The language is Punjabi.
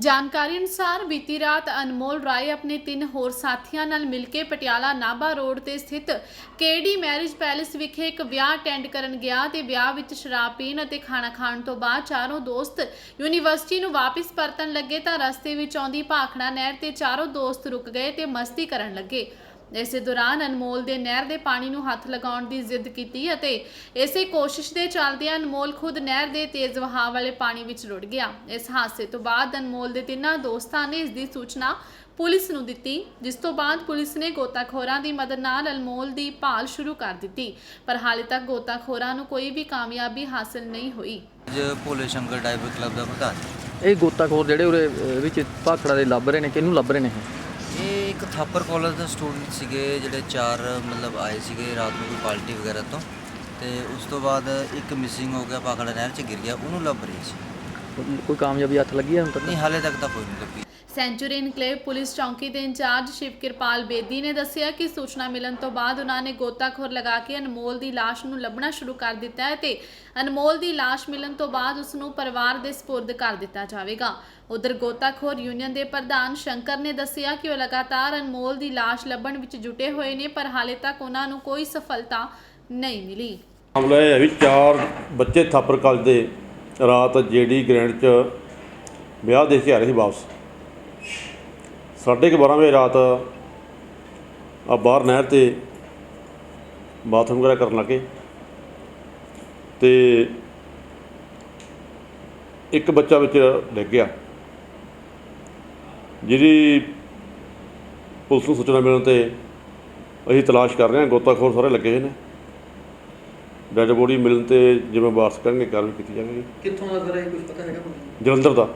ਜਾਣਕਾਰੀ ਅਨੁਸਾਰ ਬੀਤੀ ਰਾਤ ਅਨਮੋਲ ਰਾਏ ਆਪਣੇ ਤਿੰਨ ਹੋਰ ਸਾਥੀਆਂ ਨਾਲ ਮਿਲ ਕੇ ਪਟਿਆਲਾ ਨਾਭਾ ਰੋਡ ਤੇ ਸਥਿਤ ਕੇਡੀ ਮੈਰਿਜ ਪੈਲੇਸ ਵਿਖੇ ਇੱਕ ਵਿਆਹ ਅਟੈਂਡ ਕਰਨ ਗਿਆ ਤੇ ਵਿਆਹ ਵਿੱਚ ਸ਼ਰਾਬ ਪੀਣ ਅਤੇ ਖਾਣਾ ਖਾਣ ਤੋਂ ਬਾਅਦ ਚਾਰੋਂ ਦੋਸਤ ਯੂਨੀਵਰਸਿਟੀ ਨੂੰ ਵਾਪਸ ਪਰਤਣ ਲੱਗੇ ਤਾਂ ਰਸਤੇ ਵਿੱਚ ਆਉਂਦੀ ਭਾਖੜਾ ਨਹਿਰ ਤੇ ਚਾਰੋਂ ਦੋਸਤ ਰੁਕ ਗਏ ਤੇ ਮਸਤੀ ਕਰਨ ਲੱਗੇ। ਇਸੇ ਦੌਰਾਨ ਅਨਮੋਲ ਦੇ ਨਹਿਰ ਦੇ ਪਾਣੀ ਨੂੰ ਹੱਥ ਲਗਾਉਣ ਦੀ ਜ਼ਿੱਦ ਕੀਤੀ ਅਤੇ ਇਸੇ ਕੋਸ਼ਿਸ਼ ਦੇ ਚੱਲਦਿਆਂ ਅਨਮੋਲ ਖੁਦ ਨਹਿਰ ਦੇ ਤੇਜ਼ ਵਹਾਅ ਵਾਲੇ ਪਾਣੀ ਵਿੱਚ ਰੁੜ ਗਿਆ। ਇਸ ਹਾਦਸੇ ਤੋਂ ਬਾਅਦ ਅਨਮੋਲ ਦੇ ਤਿੰਨਾਂ ਦੋਸਤਾਂ ਨੇ ਇਸ ਦੀ ਸੂਚਨਾ ਪੁਲਿਸ ਨੂੰ ਦਿੱਤੀ ਜਿਸ ਤੋਂ ਬਾਅਦ ਪੁਲਿਸ ਨੇ ਗੋਤਾਖੋਰਾਂ ਦੀ ਮਦਦ ਨਾਲ ਅਨਮੋਲ ਦੀ ਭਾਲ ਸ਼ੁਰੂ ਕਰ ਦਿੱਤੀ ਪਰ ਹਾਲੇ ਤੱਕ ਗੋਤਾਖੋਰਾਂ ਨੂੰ ਕੋਈ ਵੀ ਕਾਮਯਾਬੀ ਹਾਸਲ ਨਹੀਂ ਹੋਈ। ਅੱਜ ਭੋਲੇ ਸ਼ੰਕਰ ਡਾਈਵਰ ਕਲੱਬ ਦਾ ਪ੍ਰਧਾਨ। ਇਹ ਗੋਤਾਖੋਰ ਜਿਹੜੇ ਉਰੇ ਅਹ, ਵਿੱਚ ਭਾਖੜਾ ਦੇ ਲੱਭ ਰਹੇ ਨੇ ਕਿਹਨੂੰ ਲੱਭ ਰਹੇ ਨੇ ਇਹ? ਇੱਕ ਥਾਪਰ ਕਾਲਜ ਦੇ ਸਟੂਡੈਂਟ ਸੀਗੇ ਜਿਹੜੇ ਚਾਰ ਮਤਲਬ ਆਏ ਸੀਗੇ ਰਾਤ ਨੂੰ ਕੋਈ ਪਾਰਟੀ ਵਗੈਰਾ ਤੋਂ। ਤੇ ਉਸ ਤੋਂ ਬਾਅਦ ਇੱਕ ਮਿਸਿੰਗ ਹੋ ਗਿਆ ਪਾਖੜਾ ਨਹਿਰ 'ਚ ਗਿਰ ਗਿਆ ਉਹਨੂੰ ਲੱਭ ਰਹੇ ਸੀ। ਕੋਈ ਕਾਮਯਾਬੀ ਹੱਥ ਲੱਗੀ ਹੈ ਹੁਣ ਤੱਕ? ਨਹੀਂ ਹਾਲੇ ਤੱਕ ਤਾਂ ਕੋਈ ਨਹੀਂ ਲੱਭੀ। ਸੈਂਚੁਰੀ ਇਨਕਲੇਵ ਪੁਲਿਸ ਚੌਂਕੀ ਦੇ ਇੰਚਾਰਜ ਸ਼ਿਵ ਕਿਰਪਾਲ ਬੇਦੀ ਨੇ ਦੱਸਿਆ ਕਿ ਸੂਚਨਾ ਮਿਲਣ ਤੋਂ ਬਾਅਦ ਉਹਨਾਂ ਨੇ ਗੋਤਾਖੋਰ ਲਗਾ ਕੇ ਅਨਮੋਲ ਦੀ ਲਾਸ਼ ਨੂੰ ਲੱਭਣਾ ਸ਼ੁਰੂ ਕਰ ਦਿੱਤਾ ਹੈ ਤੇ ਅਨਮੋਲ ਦੀ ਲਾਸ਼ ਮਿਲਣ ਤੋਂ ਬਾਅਦ ਉਸ ਨੂੰ ਪਰਿਵਾਰ ਦੇ ਸਪੁਰਦ ਕਰ ਦਿੱਤਾ ਜਾਵੇਗਾ। ਉਧਰ ਗੋਤਾਖੋਰ ਯੂਨੀਅਨ ਦੇ ਪ੍ਰਧਾਨ ਸ਼ੰਕਰ ਨੇ ਦੱਸਿਆ ਕਿ ਉਹ ਲਗਾਤਾਰ ਅਨਮੋਲ ਦੀ ਲਾਸ਼ ਲੱਭਣ ਵਿੱਚ ਜੁਟੇ ਹੋਏ ਨੇ, ਪਰ ਹਾਲੇ ਤੱਕ ਉਹਨਾਂ ਨੂੰ ਕੋਈ ਸਫਲਤਾ ਨਹੀਂ ਮਿਲੀ। ਮਾਮਲਾ ਇਹ ਹੈ ਵੀ ਚਾਰ ਬੱਚੇ ਥਾਪਰ ਕਾਲਜ ਦੇ ਰਾਤ ਜੇਡੀ ਗ੍ਰੈਂਡ 'ਚ ਵਿਆਹ ਦੇ ਕੇ ਆ ਰਹੇ ਸੀ ਵਾਪਸ। ਸਾਢੇ ਕੁ ਬਾਰਾਂ ਵਜੇ ਰਾਤ ਆ ਬਾਹਰ ਨਹਿਰ ਤੇ ਬਾਥਰੂਮ ਵਗੈਰਾ ਕਰਨ ਲੱਗੇ ਤੇ ਇੱਕ ਬੱਚਾ ਵਿੱਚ ਡਿੱਗ ਗਿਆ ਜਿਹਦੀ ਪੁਲਿਸ ਨੂੰ ਸੂਚਨਾ ਮਿਲਣ ਤੇ ਅਸੀਂ ਤਲਾਸ਼ ਕਰ ਰਹੇ ਹਾਂ ਗੋਤਾਖੋਰ ਸਾਰੇ ਲੱਗੇ ਹੋਏ ਨੇ। ਡੈਡ ਬੋਡੀ ਮਿਲਣ ਤੇ ਜਿਵੇਂ ਵਾਰਸ ਕਰਨਗੇ ਕਾਰਵਾਈ ਕੀਤੀ ਜਾਵੇਗੀ। ਕਿੱਥੋਂ ਦਾ ਸਰ ਇਹ ਕੁਝ ਪਤਾ ਹੈਗਾ ਜਲੰਧਰ ਦਾ।